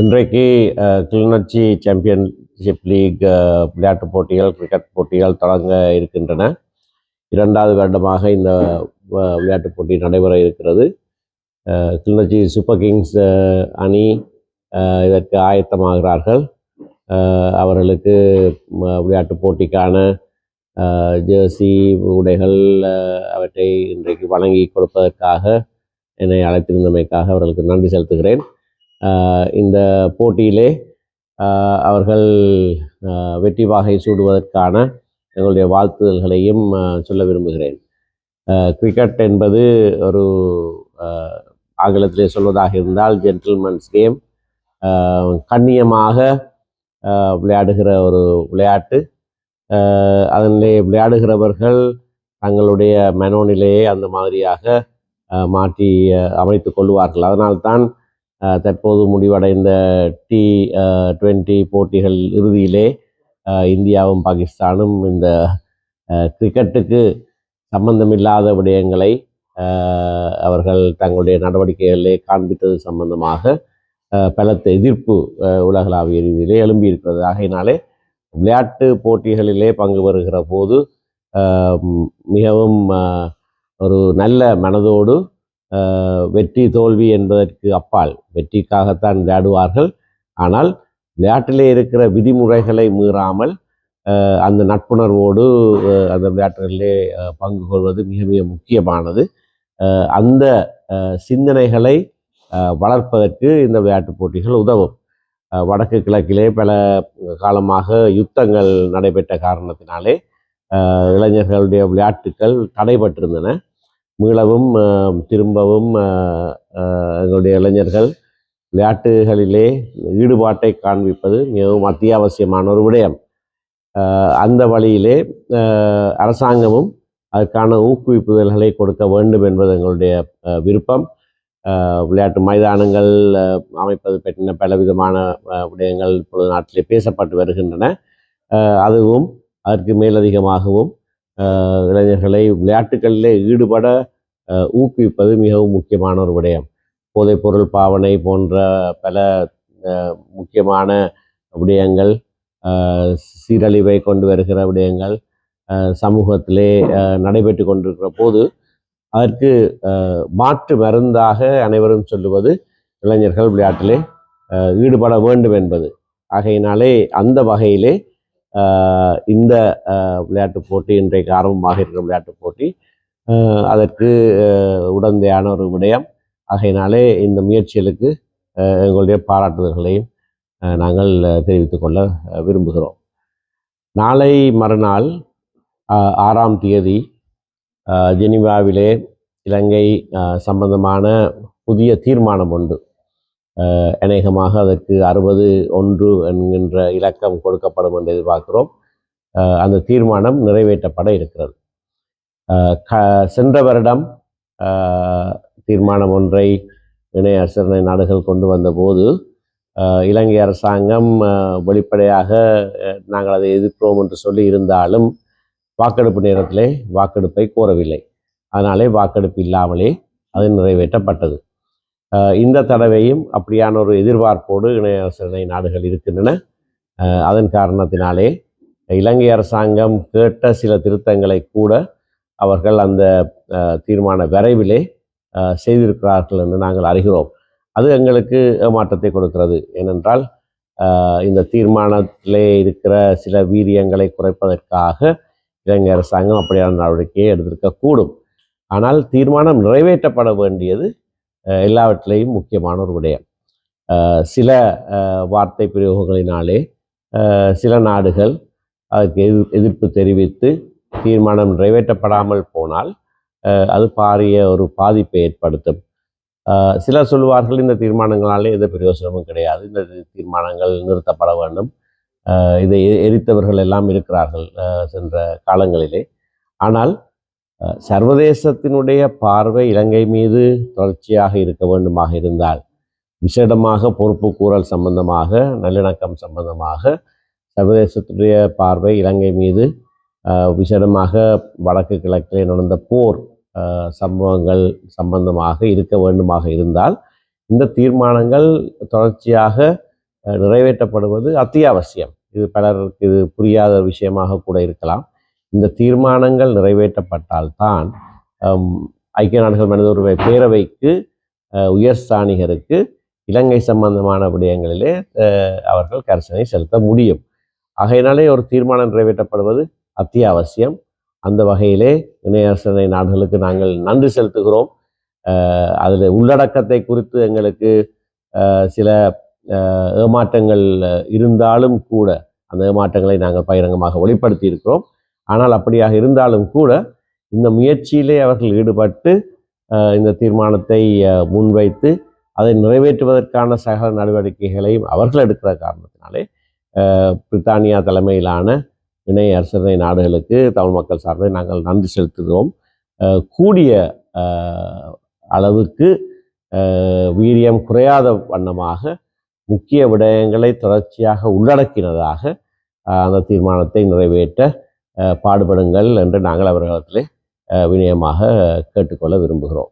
இன்றைக்கு Kilinochchi championship league விளையாட்டுப் போட்டிகள் கிரிக்கெட் போட்டிகள் தொடங்க இருக்கின்றன. இரண்டாவது வருடமாக இந்த விளையாட்டுப் போட்டி நடைபெற இருக்கிறது. கிளிநொச்சி சூப்பர் கிங்ஸ் அணி இதற்கு ஆயத்தமாகிறார்கள். அவர்களுக்கு விளையாட்டுப் போட்டிக்கான ஜேர்சி ஜெர்சி உடைகள் அவற்றை இன்றைக்கு வழங்கி கொடுப்பதற்காக என்னை அழைத்திருந்தமைக்காக அவர்களுக்கு நன்றி செலுத்துகிறேன். இந்த போட்டியிலே அவர்கள் வெற்றி வாகை சூடுவதற்கான எங்களுடைய வாழ்த்துதல்களையும் சொல்ல விரும்புகிறேன். கிரிக்கெட் என்பது ஒரு ஆங்கிலத்திலே சொல்வதாக இருந்தால் ஜென்டில்மன்ஸ் கேம் கண்ணியமாக விளையாடுகிற ஒரு விளையாட்டு. அதனிலே விளையாடுகிறவர்கள் தங்களுடைய மனோநிலையை அந்த மாதிரியாக மாற்றி அமைத்து கொள்வார்கள். அதனால்தான் தற்போது முடிவடைந்த டி டுவெண்ட்டி போட்டிகள் இறுதியிலே இந்தியாவும் பாகிஸ்தானும் இந்த கிரிக்கெட்டுக்கு சம்பந்தமில்லாத விடயங்களை அவர்கள் தங்களுடைய நடவடிக்கைகளிலே காண்பித்தது சம்பந்தமாக பலத்த எதிர்ப்பு உலகளாவிய ரீதியிலே எழும்பியிருக்கிறது. ஆகையினாலே விளையாட்டு போட்டிகளிலே பங்கு பெறுகிற போது மிகவும் ஒரு நல்ல மனதோடு வெற்றி தோல்வி என்பதற்கு அப்பால் வெற்றிக்காகத்தான் விளையாடுவார்கள். ஆனால் விளையாட்டிலே இருக்கிற விதிமுறைகளை மீறாமல் அந்த நட்புணர்வோடு அந்த விளையாட்டுகளிலே பங்கு கொள்வது மிக மிக முக்கியமானது. அந்த சிந்தனைகளை வளர்ப்பதற்கு இந்த விளையாட்டுப் போட்டிகள் உதவும். வடக்கு கிழக்கிலே பல காலமாக யுத்தங்கள் நடைபெற்ற காரணத்தினாலே இளைஞர்களுடைய விளையாட்டுக்கள் தடைபட்டிருந்தன. மீளவும் திரும்பவும் எங்களுடைய இளைஞர்கள் விளையாட்டுகளிலே ஈடுபாட்டை காண்பிப்பது மிகவும் அத்தியாவசியமான ஒரு விடயம். அந்த வழியிலே அரசாங்கமும் அதற்கான ஊக்குவிப்புதல்களை கொடுக்க வேண்டும் என்பது எங்களுடைய விருப்பம். விளையாட்டு மைதானங்கள் அமைப்பது பற்றின பலவிதமான விடயங்கள் இப்பொழுது நாட்டிலே பேசப்பட்டு வருகின்றன. அதுவும் அதற்கு மேலதிகமாகவும் இளைஞர்களை விளையாட்டுகளிலே ஈடுபட ஊக்குவிப்பது மிகவும் முக்கியமான ஒரு விடயம். போதைப்பொருள் பாவனை போன்ற பல முக்கியமான விடயங்கள் சீரழிவை கொண்டு வருகிற விடயங்கள் சமூகத்திலே நடைபெற்று கொண்டிருக்கிற போது அதற்கு மாற்று மருந்தாக அனைவரும் சொல்லுவது இளைஞர்கள் விளையாட்டிலே ஈடுபட வேண்டும் என்பது. ஆகையினாலே அந்த வகையிலே இந்த விளையாட்டுப் போட்டி இன்றைக்கு ஆரம்பமாக இருக்கிற விளையாட்டுப் போட்டி. அதற்கு உடந்தையான ஒரு விடயம். ஆகையினாலே இந்த முயற்சிகளுக்கு எங்களுடைய பாராட்டுதல்களையும் நாங்கள் தெரிவித்துக்கொள்ள தெரிவித்துக் கொள்ள விரும்புகிறோம். நாளை மறுநாள் ஆறாம் தேதி ஜெனிவாவிலே இலங்கை சம்பந்தமான புதிய தீர்மானம் உண்டு அநேகமாக அதற்கு அறுபது ஒன்று என்கின்ற இலக்கம் கொடுக்கப்படும் என்று எதிர்பார்க்கிறோம். அந்த தீர்மானம் நிறைவேற்றப்பட இருக்கிறது. க சென்ற வருடம் தீர்மானம் ஒன்றை இணைய அரசனை நாடுகள் கொண்டு வந்தபோது இலங்கை அரசாங்கம் வெளிப்படையாக நாங்கள் அதை எதிர்க்கிறோம் என்று சொல்லி இருந்தாலும் வாக்கெடுப்பு நேரத்திலே வாக்கெடுப்பை கோரவில்லை. அதனாலே வாக்கெடுப்பு இல்லாமலே அது நிறைவேற்றப்பட்டது. இந்த தடவையும் அப்படியான ஒரு எதிர்பார்ப்போடு இணைய அரசனை நாடுகள் இருக்கின்றன. அதன் காரணத்தினாலே இலங்கை அரசாங்கம் கேட்ட சில திருத்தங்களை கூட அவர்கள் அந்த தீர்மான விரைவிலே செய்திருக்கிறார்கள் என்று நாங்கள் அறிகிறோம். அது எங்களுக்கு ஏமாற்றத்தை கொடுக்கிறது. ஏனென்றால் இந்த தீர்மானத்திலே இருக்கிற சில வீரியங்களை குறைப்பதற்காக இலங்கை அரசாங்கம் அப்படியான நடவடிக்கையை எடுத்திருக்கக்கூடும். ஆனால் தீர்மானம் நிறைவேற்றப்பட வேண்டியது எல்லாவற்றிலையும் முக்கியமான ஒரு விடயம். சில வார்த்தை பிரயோகங்களினாலே சில நாடுகள் அதுக்கு எதிர் எதிர்ப்பு தெரிவித்து தீர்மானம் நிறைவேற்றப்படாமல் போனால் அது பாரிய ஒரு பாதிப்பை ஏற்படுத்தும். சில சிலர் சொல்லுவார்கள் இந்த தீர்மானங்களாலே எந்த பிரயோசனமும் கிடையாது இந்த தீர்மானங்கள் நிறுத்தப்பட வேண்டும். இதை எரித்தவர்கள் எல்லாம் இருக்கிறார்கள் சென்ற காலங்களிலே. ஆனால் சர்வதேசத்தினுடைய பார்வை இலங்கை மீது தொடர்ச்சியாக இருக்க வேண்டுமாக இருந்தால் விசேடமாக பொறுப்பு கூறல் சம்பந்தமாக நல்லிணக்கம் சம்பந்தமாக சர்வதேசத்துடைய பார்வை இலங்கை மீது விசேடமாக வடக்கு கிழக்கிலே நடந்த போர் சம்பவங்கள் சம்பந்தமாக இருக்க வேண்டுமாக இருந்தால் இந்த தீர்மானங்கள் தொடர்ச்சியாக நிறைவேற்றப்படுவது அத்தியாவசியம். இது பலருக்கு இது புரியாத விஷயமாக கூட இருக்கலாம். இந்த தீர்மானங்கள் நிறைவேற்றப்பட்டால்தான் ஐக்கிய நாடுகள் மனித உரிமை பேரவைக்கு உயர் ஸ்தானிகருக்கு இலங்கை சம்பந்தமான விடயங்களிலே அவர்கள் கரிசனை செலுத்த முடியும். ஆகையினாலே ஒரு தீர்மானம் நிறைவேற்றப்படுவது அத்தியாவசியம். அந்த வகையிலே இணையரசனை நாடுகளுக்கு நாங்கள் நன்றி செலுத்துகிறோம். அதில் உள்ளடக்கத்தை குறித்து எங்களுக்கு சில ஏமாற்றங்கள் இருந்தாலும் கூட அந்த ஏமாற்றங்களை நாங்கள் பகிரங்கமாக வெளிப்படுத்தி இருக்கிறோம் ஆனால் அப்படியாக இருந்தாலும் கூட இந்த முயற்சியிலே அவர்கள் ஈடுபட்டு இந்த தீர்மானத்தை முன்வைத்து அதை நிறைவேற்றுவதற்கான சகல நடவடிக்கைகளையும் அவர்கள் எடுக்கிற காரணத்தினாலே பிரித்தானியா தலைமையிலான இணை அரசனை நாடுகளுக்கு தமிழ் மக்கள் சார்பில் நாங்கள் நன்றி செலுத்துகிறோம். கூடிய அளவுக்கு வீரியம் குறையாத வண்ணமாக முக்கிய விடயங்களை தொடர்ச்சியாக உள்ளடக்கினதாக அந்த தீர்மானத்தை நிறைவேற்ற பாடுபடுங்கள் என்று நாங்கள் அவர்களிடத்திலே அஹ், வினயமாக கேட்டுக்கொள்ள விரும்புகிறோம்.